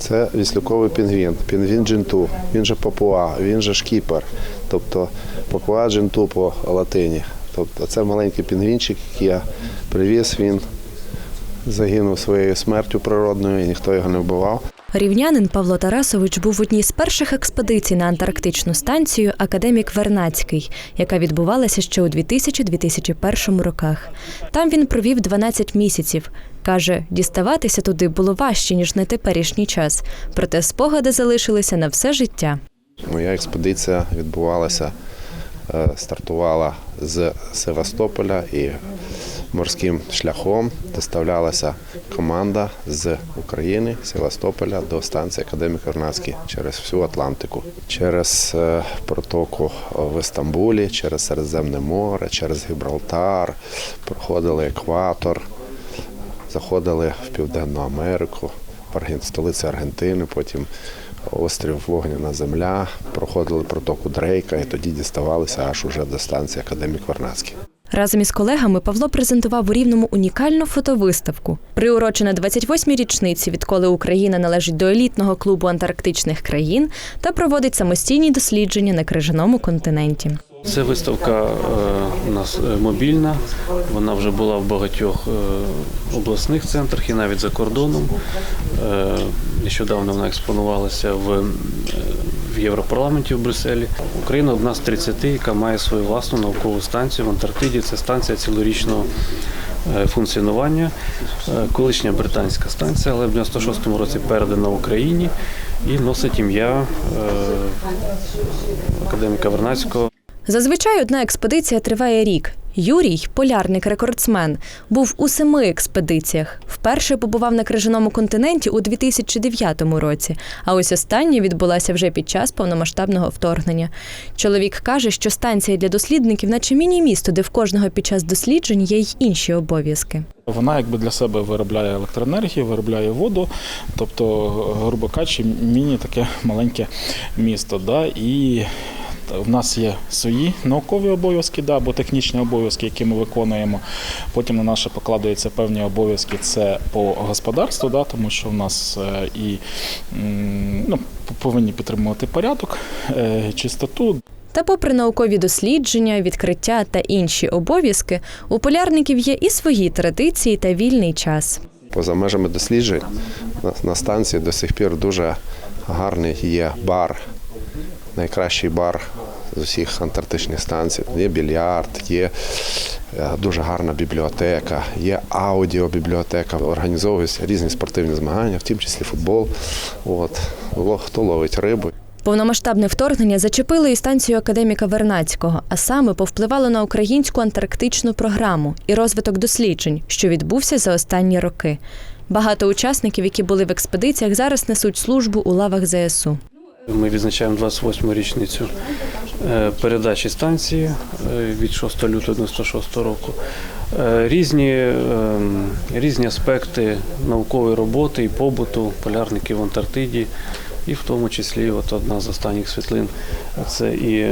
Це віслюковий пінгвін, пінгвін джинту, він же папуа, він же шкіпер, тобто папуа джинту по латині. Тобто це маленький пінгвінчик, який я привіз, він загинув своєю смертю природною, і ніхто його не вбивав. Рівнянин Павло Тарасович був в одній з перших експедицій на антарктичну станцію Академік Вернацький, яка відбувалася ще у 2000-2001 роках. Там він провів 12 місяців. Каже, діставатися туди було важче ніж на теперішній час, проте спогади залишилися на все життя. Моя експедиція відбувалася, е, стартувала з Севастополя і морським шляхом доставлялася команда з України, Севастополя до станції Академік Вернадський через всю Атлантику, через е, протоку в Істамбулі, через Середземне море, через Гібралтар, проходили екватор, заходили в Південну Америку, в Арген- Аргентини, потім острів Вогняна Земля, проходили протоку Дрейка і тоді діставалися аж уже до станції Академік Вернадський. Разом із колегами Павло презентував у Рівному унікальну фотовиставку, приурочена 28-й річниці, відколи Україна належить до елітного клубу антарктичних країн та проводить самостійні дослідження на крижаному континенті. Це виставка е, у нас е, мобільна. Вона вже була в багатьох е, обласних центрах і навіть за кордоном. Нещодавно вона експонувалася в, в Європарламенті в Брюсселі. Україна одна з 30, яка має свою власну наукову станцію в Антарктиді. Це станція цілорічного е, функціонування. Е, Колишня британська станція, але в 96-му році передана Україні і носить ім'я е, академіка Вернацького. Зазвичай одна експедиція триває рік. Юрій, полярник-рекордсмен, був у семи експедиціях. Вперше побував на крижаному континенті у 2009 році. А ось остання відбулася вже під час повномасштабного вторгнення. Чоловік каже, що станція для дослідників, наче міні-місто, де в кожного під час досліджень є й інші обов'язки. Вона якби для себе виробляє електроенергію, виробляє воду, тобто, грубо кажучи, міні таке маленьке місто. Да? І в нас є свої наукові обов'язки, да, або технічні обов'язки, які ми виконуємо. Потім на наше покладаються певні обов'язки це по господарству, да, тому що в нас е, і ну, повинні підтримувати порядок, е, чистоту. Та, попри наукові дослідження, відкриття та інші обов'язки, у полярників є і свої традиції та вільний час. Поза межами досліджень на, на станції до сих пір дуже гарний є бар, найкращий бар з усіх антарктичних станцій. Є більярд, є е, дуже гарна бібліотека, є аудіобібліотека. Організовуються різні спортивні змагання, в тому числі футбол. От. Хто ловить рибу. Повномасштабне вторгнення зачепило і станцію академіка Вернацького, а саме повпливало на українську антарктичну програму і розвиток досліджень, що відбувся за останні роки. Багато учасників, які були в експедиціях, зараз несуть службу у лавах ЗСУ. Ми відзначаємо 28-му річницю е, передачі станції е, від 6 лютого 96 року. Е, Різні, ем, різні аспекти наукової роботи і побуту полярників в Антарктиді, і в тому числі от одна з останніх світлин це і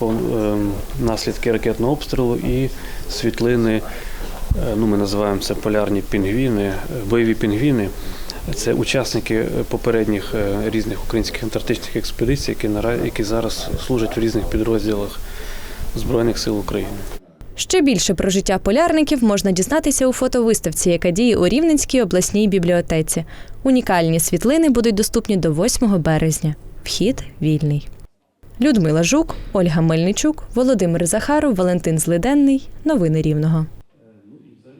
ем, наслідки ракетного обстрілу, і світлини, ну ми називаємо це полярні пінгвіни, бойові пінгвіни. Це учасники е, попередніх е, різних українських антарктичних експедицій, які які зараз служать в різних підрозділах Збройних сил України. Ще більше про життя полярників можна дізнатися у фотовиставці, яка діє у Рівненській обласній бібліотеці. Унікальні світлини будуть доступні до 8 березня. Вхід вільний. Людмила Жук, Ольга Мельничук, Володимир Захаров, Валентин Злиденний. Новини Рівного.